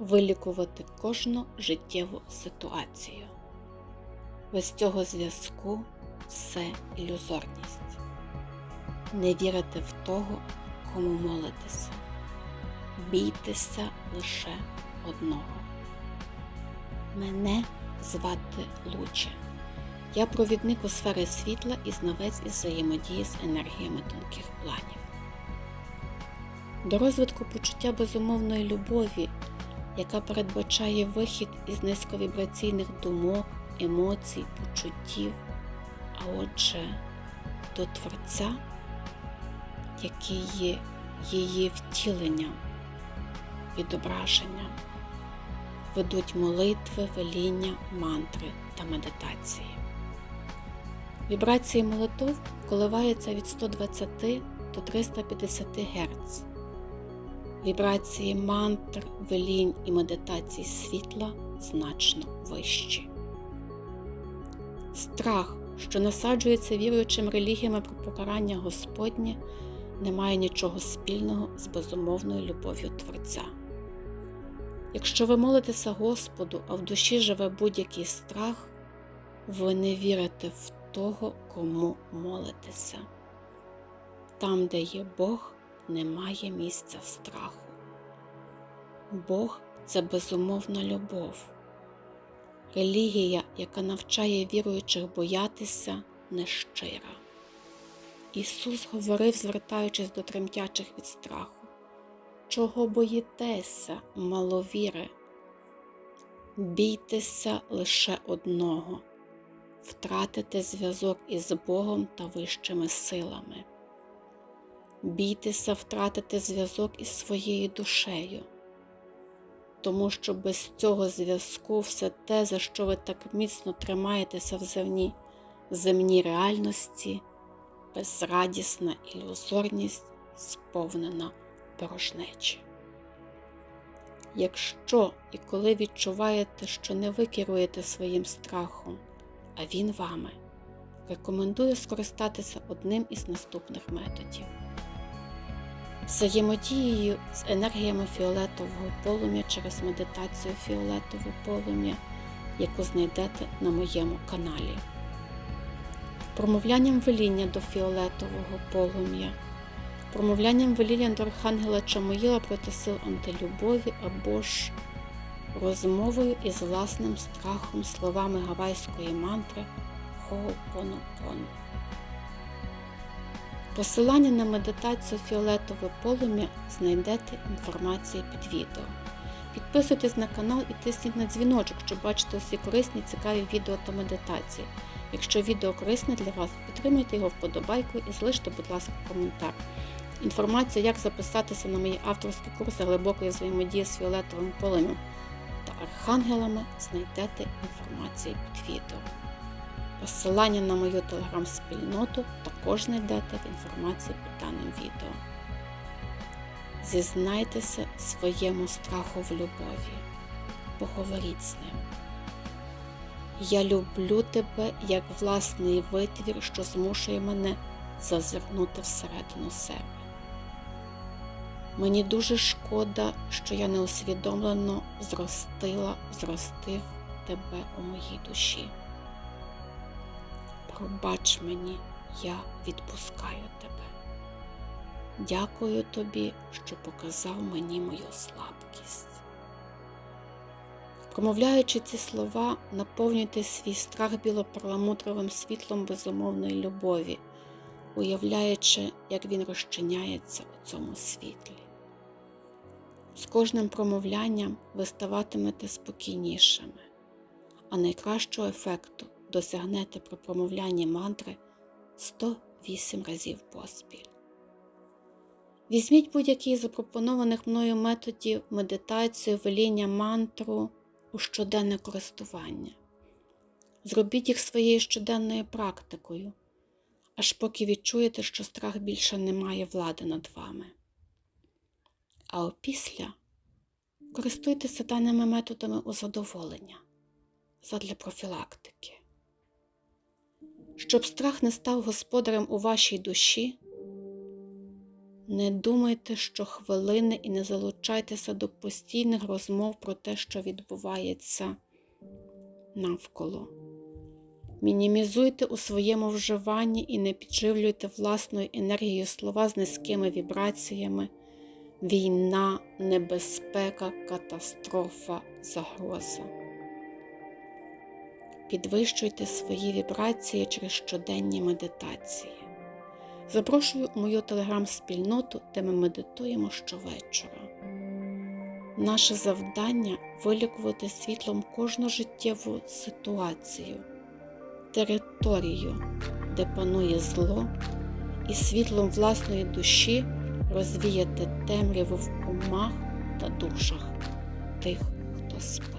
вилікувати кожну життєву ситуацію. Без цього зв'язку все ілюзорність. Не вірите в того, кому молитеся. Бійтеся лише одного. Мене звати Луче. Я провідник у сфері світла і знавець із взаємодії з енергіями тонких планів. До розвитку почуття безумовної любові, яка передбачає вихід із низьковібраційних думок, емоцій, почуттів, а отже, до Творця, який є її втіленням, відображенням, ведуть молитви, веління, мантри та медитації. Вібрації молитов коливаються від 120 до 350 Гц. Вібрації мантр, велінь і медитацій світла значно вищі. Страх, що насаджується віруючим релігіями про покарання Господнє, не має нічого спільного з безумовною любов'ю Творця. Якщо ви молитеся Господу, а в душі живе будь-який страх, ви не вірите в того, кому молитеся. Там, де є Бог, немає місця страху. Бог це безумовна любов. Релігія, яка навчає віруючих боятися, нещира. Ісус говорив, звертаючись до тремтячих від страху. Чого боїтеся, маловіри? Бійтеся лише одного втратити зв'язок із Богом та вищими силами. Бійтеся втратити зв'язок із своєю душею, тому що без цього зв'язку все те, за що ви так міцно тримаєтеся в земній, земній реальності, безрадісна ілюзорність, сповнена порожнечі. Якщо і коли відчуваєте, що не ви керуєте своїм страхом, а він вами, рекомендую скористатися одним із наступних методів. Взаємодією з енергіями фіолетового полум'я через медитацію фіолетове полум'я, яку знайдете на моєму каналі, промовлянням веління до фіолетового полум'я, промовлянням веління до Архангела Чамоїла проти сил антилюбові або ж розмовою із власним страхом словами гавайської мантри Хоопонопон. Посилання на медитацію фіолетове полум'я знайдете інформацію під відео. Підписуйтесь на канал і тисніть на дзвіночок, щоб бачити усі корисні цікаві відео та медитації. Якщо відео корисне для вас, підтримуйте його вподобайкою і залиште, будь ласка, коментар. Інформацію, як записатися на мої авторські курси глибокої взаємодії з фіолетовим полум'ям та архангелами знайдете інформацію під відео. Посилання на мою телеграм-спільноту також знайдете в інформації під даним відео. Зізнайтеся своєму страху в любові, поговоріть з ним. Я люблю тебе як власний витвір, що змушує мене зазирнути всередину себе. Мені дуже шкода, що я неусвідомлено зростила, зростив тебе у моїй душі. Пробач мені, я відпускаю тебе. Дякую тобі, що показав мені мою слабкість. Промовляючи ці слова, наповнюйте свій страх білоперламутровим світлом безумовної любові, уявляючи, як він розчиняється у цьому світлі. З кожним промовлянням ви ставатимете спокійнішими, а найкращого ефекту досягнете при промовлянні мантри 108 разів поспіль. Візьміть будь-який із запропонованих мною методів медитацію, веління мантру у щоденне користування. Зробіть їх своєю щоденною практикою, аж поки відчуєте, що страх більше не має влади над вами. А опісля користуйтеся даними методами у задоволення задля профілактики. Щоб страх не став господарем у вашій душі, Не думайте, що хвилини і не залучайтеся до постійних розмов про те, що відбувається навколо. Мінімізуйте у своєму вживанні і не підживлюйте власною енергією слова з низькими вібраціями. Війна, небезпека, катастрофа, загроза. Підвищуйте свої вібрації через щоденні медитації. Запрошую у мою телеграм-спільноту, де ми медитуємо щовечора. Наше завдання вилікувати світлом кожну життєву ситуацію, територію, де панує зло, і світлом власної душі розвіяти темряву в умах та душах тих, хто спить.